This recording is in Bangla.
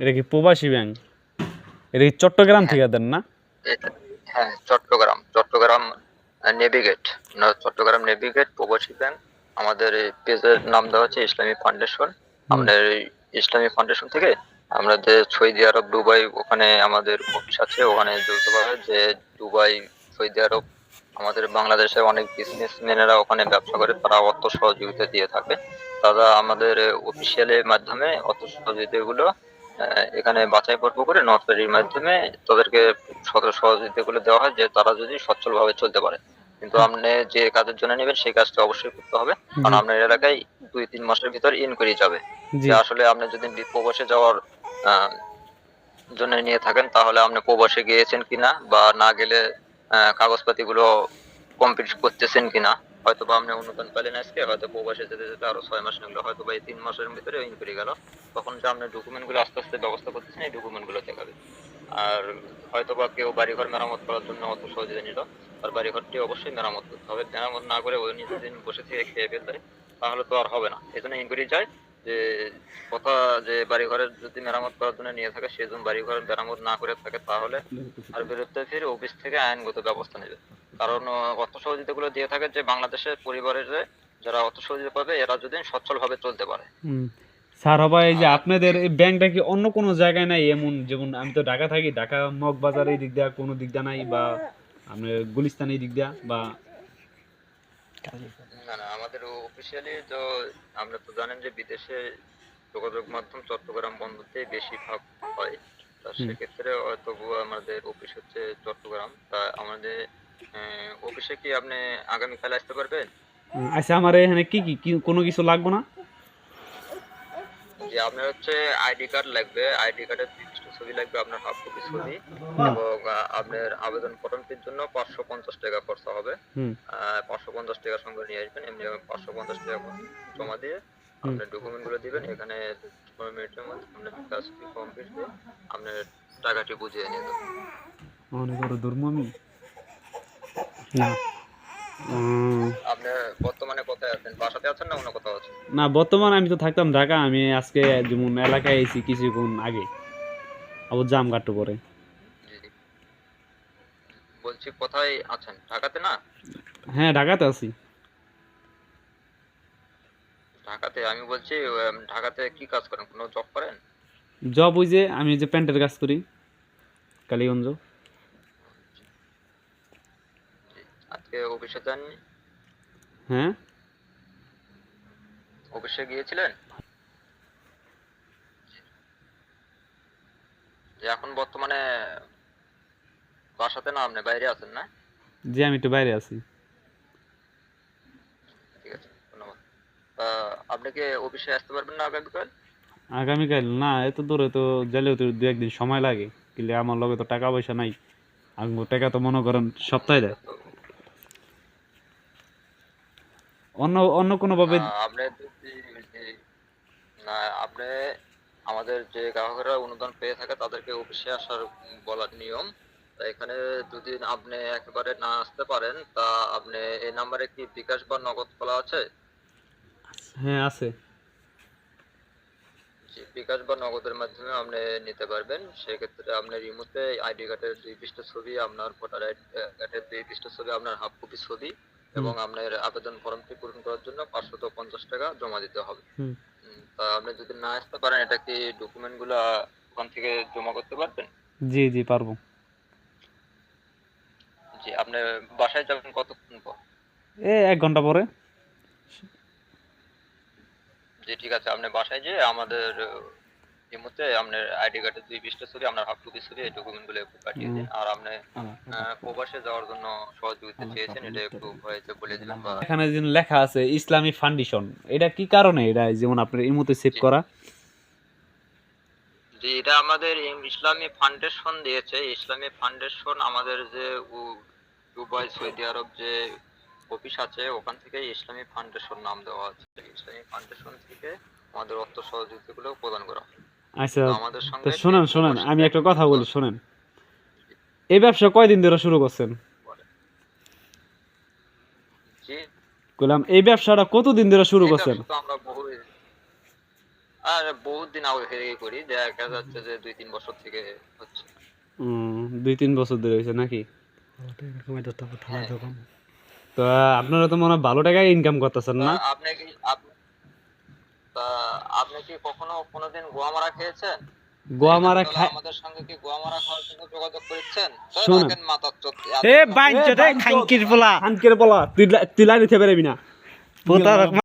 এটা কি প্রবাসী ব্যাংক এটা কি চট্টগ্রাম থেকে দেন না? হ্যাঁ চট্টগ্রাম। চট্টগ্রাম নেভিগেট চট্টগ্রাম নেভিগেট প্রবাসী ব্যাংক আমাদের পেজের নাম দেওয়া হচ্ছে ইসলামী ফাউন্ডেশন। আমাদের এই ইসলামী ফাউন্ডেশন থেকে আমাদের সৌদি আরব দুবাই ওখানে আমাদের অফিস আছে। ওখানে যৌথভাবে যে দুবাই সৌদি আরব আমাদের বাংলাদেশে অনেক বিজনেসম্যানেরা ওখানে ব্যবসা করে। তারা অর্থ সহযোগিতা দিয়ে থাকে। তারা আমাদের অফিসিয়ালের মাধ্যমে অর্থ সহযোগিতাগুলো এখানে বাছাই পর্ব করে নথবাড়ির মাধ্যমে তাদেরকে সহ- সহযোগিতাগুলো দেওয়া হয় যে তারা যদি সচ্ছলভাবে চলতে পারে। কিন্তু আপনি যে কাজের জন্য নেবেন সেই কাজটা অবশ্যই করতে হবে। কারণ আপনার এলাকায় দুই তিন মাসের ভিতর ইনকোয়ারি যাবে। যে আসলে আপনি যদি প্রবাসে যাওয়ার আহ, জন্য নিয়ে থাকেন তাহলে আপনি প্রবাসে গিয়েছেন কিনা বা না গেলে আহ, কাগজপাতিগুলো কমপ্লিট করতেছেন কিনা। হয়তো বা আপনি অনুদান পেলেন আজকে, হয়তো প্রবাসে যেতে যেতে আরও ছয় মাস লাগল, হয়তো বা এই তিন মাসের ভিতরে ইনকোয়ারি গেল। তখন যে আপনি ডকুমেন্টগুলো আস্তে আস্তে ব্যবস্থা করতেছেন এই ডকুমেন্টগুলো দেখাবে আর হয়তো বা কেউ বাড়িঘর মেরামত করার জন্য অত সহজে নিল, আর বাড়িঘরটি অবশ্যই মেরামত করতে হবে। মেরামত না করে ওই নিজের দিন বসে থেকে খেয়ে ফেলতে তাহলে তো আর হবে না। এই জন্য ইনকোয়ারি যায় যে, কথা যে বাড়িঘরের যদি মেরামত করার জন্য নিয়ে থাকে সেই জন্য বাড়িঘর মেরামত না করে থাকে, তাহলে আর বিরুদ্ধে ফিরে অফিস থেকে আইনগত ব্যবস্থা নেবে। কারণ অর্থ সহযোগিতাগুলো দিয়ে থাকে যে বাংলাদেশের পরিবারের যারা অর্থ সহযোগিতা পাবে এরা যদি সচ্ছলভাবে চলতে পারে। স্যার হবা এই যে আপনাদের ব্যাংকটা কি অন্য কোনো জায়গায় নাই? এমন যেমন আমি তো ঢাকা থাকি ঢাকা মগবাজার এই দিক দিয়া কোনো দিক দিয়া নাই বা আপনার গুলিস্তান এই দিক দিয়া বা না না আমাদের অফিসিয়ালি তো আমরা তো জানেন যে বিদেশে যোগাযোগ মাধ্যম চট্টগ্রাম বন্দরতে বেশি ভাগ হয়। তা সেক্ষেত্রে হয়তো আমাদের অফিস হচ্ছে চট্টগ্রাম। তা আমাদের অফিসে কি আপনি আগামীকাল আসতে পারবেন? আচ্ছা আমার এখানে কি কি কোনো কিছু লাগবে না? যে আপনার হচ্ছে আইডি কার্ড লাগবে আইডি কার্ডের নির্দিষ্ট ছবি লাগবে আপনার হাফ কপি ছবি এবং আপনার আবেদন ফর্মটির জন্য পাঁচশো পঞ্চাশ টাকা খরচা হবে। পাঁচশো পঞ্চাশ টাকার সঙ্গে নিয়ে আসবেন এমনি পাঁচশো পঞ্চাশ টাকা জমা দিয়ে আপনার ডকুমেন্টগুলো দিবেন এখানে পনেরো মিনিটের মধ্যে আপনার কাজটি কমপ্লিট দিয়ে আপনার টাকাটি বুঝিয়ে নিয়ে দেবেন মনে করো দুর্মমি। না। আপনি বর্তমানে কোথায় আছেন? বাসাতে আছেন না অন্য কোথাও আছেন? না বর্তমানে আমি তো থাকতাম ঢাকা আমি আজকে যেমন এলাকায় এসেছি কিছুক্ষণ আগে আবার জাম কাটতে পরে বলছি কোথায় আছেন? ঢাকাতে না? হ্যাঁ ঢাকাতে আছি। ঢাকাতে? আমি বলছি ঢাকাতে কি কাজ করেন? কোনো জব করেন? জব ওই যে আমি যে প্যান্টের কাজ করি কালীগঞ্জ জি। আজকে অফিসে যাননি? হ্যাঁ? অফিসে গিয়েছিলেন? এখন বর্তমানে বাসাতে না আপনি বাইরে আছেন না? যে আমি একটু বাইরে আছি। ঠিক আছে ধন্যবাদ। আপনি কি অফিসে আসতে পারবেন না আগামীকাল? আগামীকাল? না এত দূরে তো গেলেও তো দু একদিন সময় লাগে। কিন্তু আমার লগে তো টাকা পয়সা নাই। আঙ্গো টাকা তো মনে করেন সপ্তাহে দেয়। অন্য অন্য কোনোভাবে না, আপনি না আপনি আমাদের যে গ্রাহকরা অনুদান পেয়ে থাকে তাদেরকে অফিসে আসার বলার নিয়ম। তা এখানে যদি আপনি একেবারে না আসতে পারেন তা আপনি এই নাম্বারে কি বিকাশ বা নগদ খোলা আছে? হ্যাঁ আছে। বিকাশ বা নগদের মাধ্যমে আপনি নিতে পারবেন। সেক্ষেত্রে আপনার রিমোটে আইডি কার্ডের দুই পৃষ্ঠা ছবি আপনার ভোটার আইডি কার্ডের দুই পৃষ্ঠা ছবি আপনার হাফ কপি ছবি এবং আপনার আবেদন ফর্মটি পূরণ করার জন্য পাঁচশত পঞ্চাশ টাকা জমা দিতে হবে। তা আপনি যদি না আসতে পারেন এটা কি ডকুমেন্টগুলা ওখান থেকে জমা করতে পারবেন? জি জি পারব। জি আপনি বাসায় যাবেন কতক্ষণ পর? এ এক ঘণ্টা পরে। জি ঠিক আছে আপনি বাসায় যেয়ে আমাদের এই মুহূর্তে আপনার আইডি কার্ডের দুই পৃষ্ঠা ছবি আপনার হাফ ছবি এই ডকুমেন্টগুলো একটু পাঠিয়ে দিন। আর আপনি প্রবাসে যাওয়ার জন্য সহযোগিতা চেয়েছেন এটা একটু হয়েছে বলে দিলাম এখানে যেন লেখা আছে ইসলামী ফাউন্ডেশন এটা কি কারণে এটা যেমন আপনার এই মতো সেভ করা? যে এটা আমাদের ইসলামী ফাউন্ডেশন দিয়েছে। ইসলামী ফাউন্ডেশন আমাদের যে দুবাই সৌদি আরব যে অফিস আছে ওখান থেকে ইসলামী ফাউন্ডেশন নাম দেওয়া আছে। ইসলামী ফাউন্ডেশন থেকে আমাদের অর্থ সহযোগিতাগুলো প্রদান করা হয়। আচ্ছা তো আমাদের তো শোনেন শোনেন আমি একটা কথা বলি শোনেন। এই ব্যবসা কয়দিন ধরে শুরু করছেন? বললাম এই ব্যবসাটা কতদিন ধরে শুরু করছেন? ব্যবসা তো আমরা বহু আর বহুত দিন আগে থেকে করি দেখা যাচ্ছে যে দুই তিন বছর থেকে হচ্ছে। দুই তিন বছর ধরে হয়েছে নাকি? হ্যাঁ। তো আপনারা তো মনে হয় ভালো টাকায় ইনকাম করতেছেন না? আপনি তা আপনি কি কখনো কোনোদিন গোয়া মারা খেয়েছেন? গোয়া মারা খায় আমাদের সঙ্গে কি গোয়া মারা খাওয়ার জন্য যোগাযোগ করেছেন? শোনো। মাতার চোখ এ বাইঞ্চ রে খাঙ্কির পোলা। আনকের বলা তুই তুই লাইনে পারবি না। পোতার